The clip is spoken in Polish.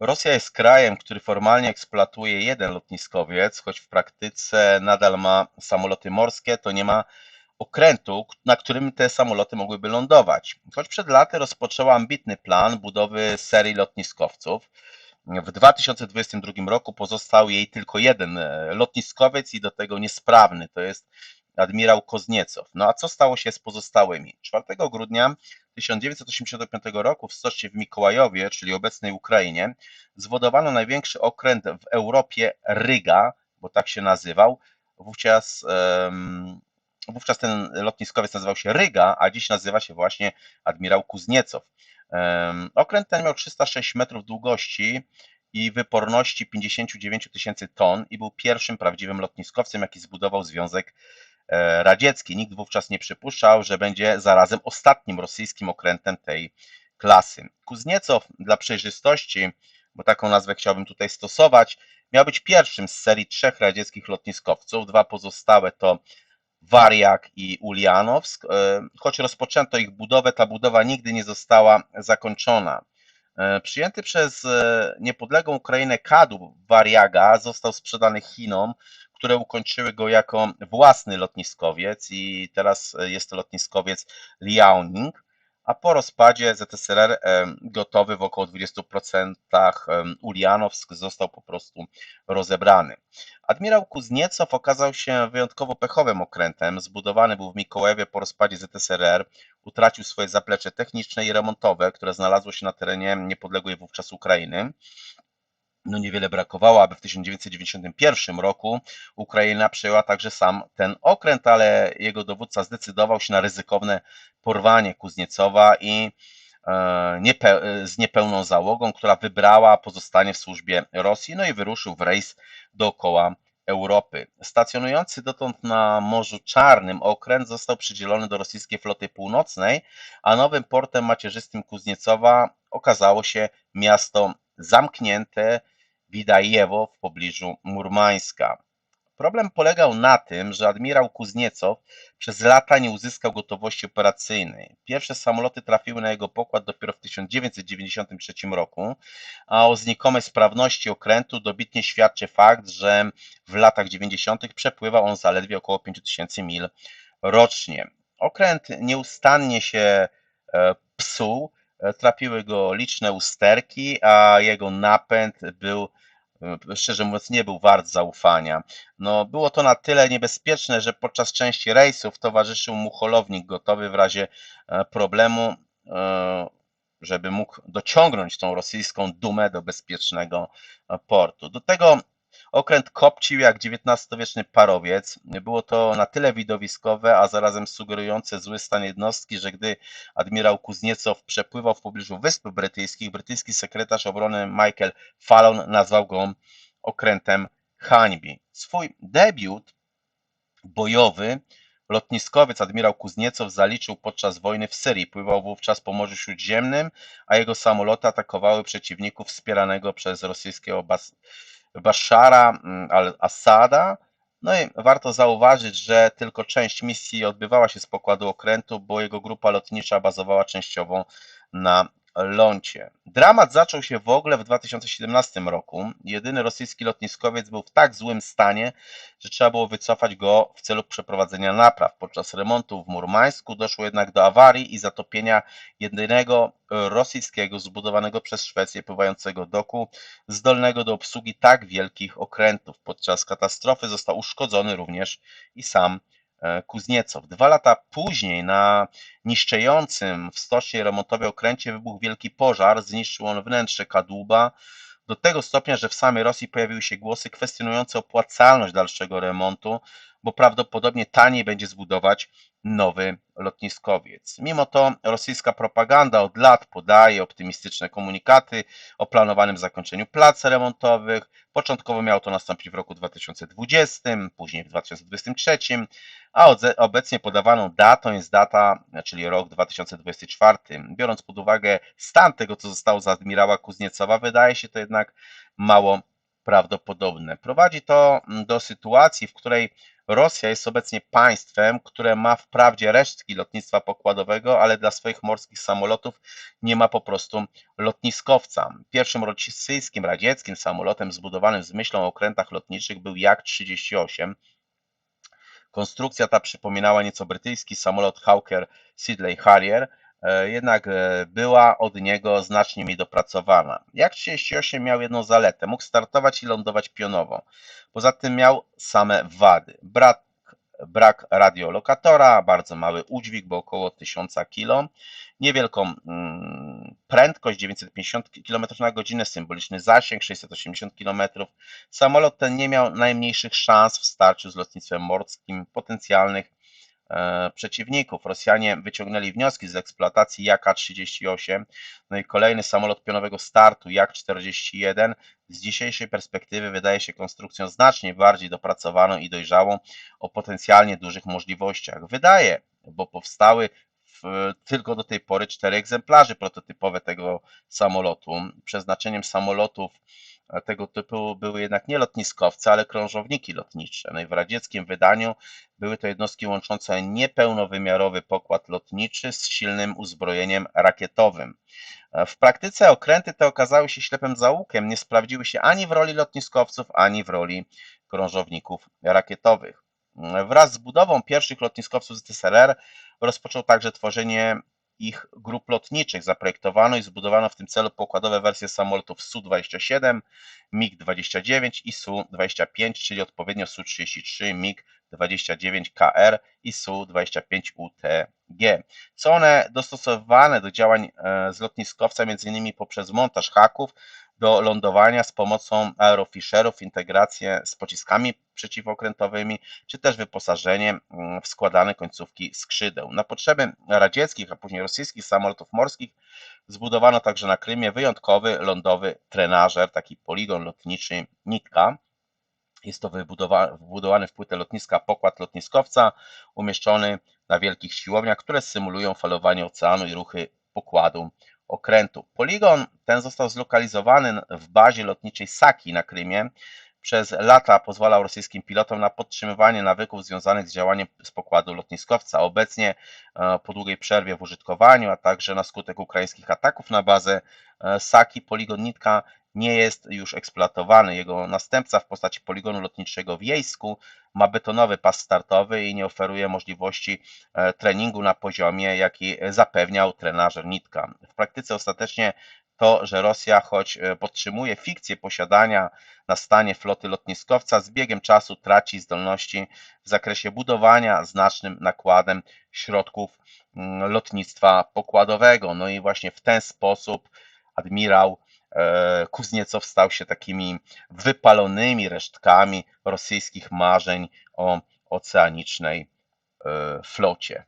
Rosja jest krajem, który formalnie eksploatuje jeden lotniskowiec, choć w praktyce nadal ma samoloty morskie, to nie ma okrętu, na którym te samoloty mogłyby lądować. Choć przed laty rozpoczęła ambitny plan budowy serii lotniskowców. W 2022 roku pozostał jej tylko jeden e, lotniskowiec i do tego niesprawny, to jest admirał Kozniecow. No a co stało się z pozostałymi? 4 grudnia 1985 roku w Stocznie w Mikołajowie, czyli obecnej Ukrainie, zwodowano największy okręt w Europie Ryga, bo tak się nazywał. Wówczas, wówczas ten lotniskowiec nazywał się Ryga, a dziś nazywa się właśnie admirał Kuzniecow. Okręt ten miał 306 metrów długości i wyporności 59 tysięcy ton i był pierwszym prawdziwym lotniskowcem, jaki zbudował Związek radziecki. Nikt wówczas nie przypuszczał, że będzie zarazem ostatnim rosyjskim okrętem tej klasy. Kuzniecow dla przejrzystości, bo taką nazwę chciałbym tutaj stosować, miał być pierwszym z serii trzech radzieckich lotniskowców. Dwa pozostałe to Wariak i Ulianowsk. E, choć rozpoczęto ich budowę, ta budowa nigdy nie została zakończona. E, przyjęty przez niepodległą Ukrainę kadłub Wariaga został sprzedany Chinom, które ukończyły go jako własny lotniskowiec i teraz jest to lotniskowiec Liaoning, a po rozpadzie ZSRR gotowy w około 20% Ulianowsk został po prostu rozebrany. Admirał Kuzniecow okazał się wyjątkowo pechowym okrętem. Zbudowany był w Mikołajowie po rozpadzie ZSRR, utracił swoje zaplecze techniczne i remontowe, które znalazło się na terenie niepodległej wówczas Ukrainy no niewiele brakowało, aby w 1991 roku Ukraina przejęła także sam ten okręt, ale jego dowódca zdecydował się na ryzykowne porwanie Kuzniecowa i e, z niepełną załogą, która wybrała pozostanie w służbie Rosji, no i wyruszył w rejs dookoła Europy. Stacjonujący dotąd na Morzu Czarnym okręt został przydzielony do rosyjskiej floty północnej, a nowym portem macierzystym Kuzniecowa okazało się miasto zamknięte, Widajewo w pobliżu Murmańska. Problem polegał na tym, że admirał Kuzniecow przez lata nie uzyskał gotowości operacyjnej. Pierwsze samoloty trafiły na jego pokład dopiero w 1993 roku, a o znikomej sprawności okrętu dobitnie świadczy fakt, że w latach 90. przepływał on zaledwie około 5000 mil rocznie. Okręt nieustannie się e, psuł, trapiły go liczne usterki, a jego napęd był e, szczerze mówiąc, nie był wart zaufania. No, było to na tyle niebezpieczne, że podczas części rejsów towarzyszył mu holownik gotowy w razie e, problemu, żeby mógł dociągnąć tą rosyjską dumę do bezpiecznego portu. Do tego Okręt kopcił jak XIX-wieczny parowiec. Było to na tyle widowiskowe, a zarazem sugerujące zły stan jednostki, że gdy admirał Kuzniecow przepływał w pobliżu Wysp Brytyjskich, brytyjski sekretarz obrony Michael Fallon nazwał go okrętem hańbi. Swój debiut bojowy Lotniskowiec admirał Kuzniecow zaliczył podczas wojny w Syrii. Pływał wówczas po Morzu Śródziemnym, a jego samoloty atakowały przeciwników wspieranego przez rosyjskiego bas Bashara mm, al-Assada. No i warto zauważyć, że tylko część misji odbywała się z pokładu okrętu, bo jego grupa lotnicza bazowała częściowo na lącie. Dramat zaczął się w ogóle w 2017 roku. Jedyny rosyjski lotniskowiec był w tak złym stanie, że trzeba było wycofać go w celu przeprowadzenia napraw. Podczas remontu w Murmańsku doszło jednak do awarii i zatopienia jedynego rosyjskiego zbudowanego przez Szwecję pływającego doku zdolnego do obsługi tak wielkich okrętów. Podczas katastrofy został uszkodzony również i sam E, Kuzniecow. Dwa lata później na niszczejącym w stoczni remontowej okręcie wybuchł wielki pożar, zniszczył on wnętrze kadłuba do tego stopnia, że w samej Rosji pojawiły się głosy kwestionujące opłacalność dalszego remontu, bo prawdopodobnie taniej będzie zbudować nowy lotniskowiec. Mimo to rosyjska propaganda od lat podaje optymistyczne komunikaty o planowanym zakończeniu plac remontowych. Początkowo miało to nastąpić w roku 2020, później w 2023, a obecnie podawaną datą jest data, czyli rok 2024. Biorąc pod uwagę stan tego, co zostało z admirała Kuzniecowa, wydaje się to jednak mało prawdopodobne. Prowadzi to do sytuacji, w której Rosja jest obecnie państwem, które ma wprawdzie resztki lotnictwa pokładowego, ale dla swoich morskich samolotów nie ma po prostu lotniskowca. Pierwszym rosyjskim radzieckim samolotem zbudowanym z myślą o okrętach lotniczych był Jak-38. Konstrukcja ta przypominała nieco brytyjski samolot Hawker Siddeley Harrier, jednak e, była od niego znacznie mniej dopracowana. Jak-38 miał jedną zaletę, mógł startować i lądować pionowo. Poza tym miał same wady. Brak, brak radiolokatora, bardzo mały udźwig, bo około 1000 kg, niewielką mm, prędkość 950 km na godzinę, symboliczny zasięg 680 km. Samolot ten nie miał najmniejszych szans w starciu z lotnictwem morskim potencjalnych e, przeciwników. Rosjanie wyciągnęli wnioski z eksploatacji Jak-38, no i kolejny samolot pionowego startu Jak-41 z dzisiejszej perspektywy wydaje się konstrukcją znacznie bardziej dopracowaną i dojrzałą o potencjalnie dużych możliwościach. Wydaje, bo powstały w, tylko do tej pory cztery egzemplarze prototypowe tego samolotu. Przeznaczeniem samolotów e, tego typu były jednak nie lotniskowce, ale krążowniki lotnicze. No i w radzieckim wydaniu były to jednostki łączące niepełnowymiarowy pokład lotniczy z silnym uzbrojeniem rakietowym. W praktyce okręty te okazały się ślepym zaułkiem, nie sprawdziły się ani w roli lotniskowców, ani w roli krążowników rakietowych. Wraz z budową pierwszych lotniskowców ZSRR rozpoczął także tworzenie ich grup lotniczych. Zaprojektowano i zbudowano w tym celu pokładowe wersje samolotów Su-27, MiG-29 i Su-25, czyli odpowiednio Su-33, MiG-29KR i Su-25UTG. Są one dostosowywane do działań e, z lotniskowca m.in. poprzez montaż haków do lądowania z pomocą aerofisherów, integrację z pociskami przeciwokrętowymi, czy też wyposażenie mm, w składane końcówki skrzydeł. Na potrzeby radzieckich, a później rosyjskich samolotów morskich zbudowano także na Krymie wyjątkowy lądowy trenażer, taki poligon lotniczy Nitka. Jest to wybudowany w płytę lotniska pokład lotniskowca, umieszczony na wielkich siłowniach, które symulują falowanie oceanu i ruchy pokładu okrętu. Poligon ten został zlokalizowany w bazie lotniczej Saki na Krymie. Przez lata pozwalał rosyjskim pilotom na podtrzymywanie nawyków związanych z działaniem z pokładu lotniskowca. Obecnie e, po długiej przerwie w użytkowaniu, a także na skutek ukraińskich ataków na bazę e, Saki, poligon Nitka nie jest już eksploatowany. Jego następca w postaci poligonu lotniczego w Jejsku ma betonowy pas startowy i nie oferuje możliwości e, treningu na poziomie, jaki zapewniał trenażer Nitka. W praktyce ostatecznie to, że Rosja, choć e, podtrzymuje fikcję posiadania na stanie floty lotniskowca, z biegiem czasu traci zdolności w zakresie budowania znacznym nakładem środków mm, lotnictwa pokładowego. No i właśnie w ten sposób admirał E, Kuzniecow stał się takimi wypalonymi resztkami rosyjskich marzeń o oceanicznej e, flocie.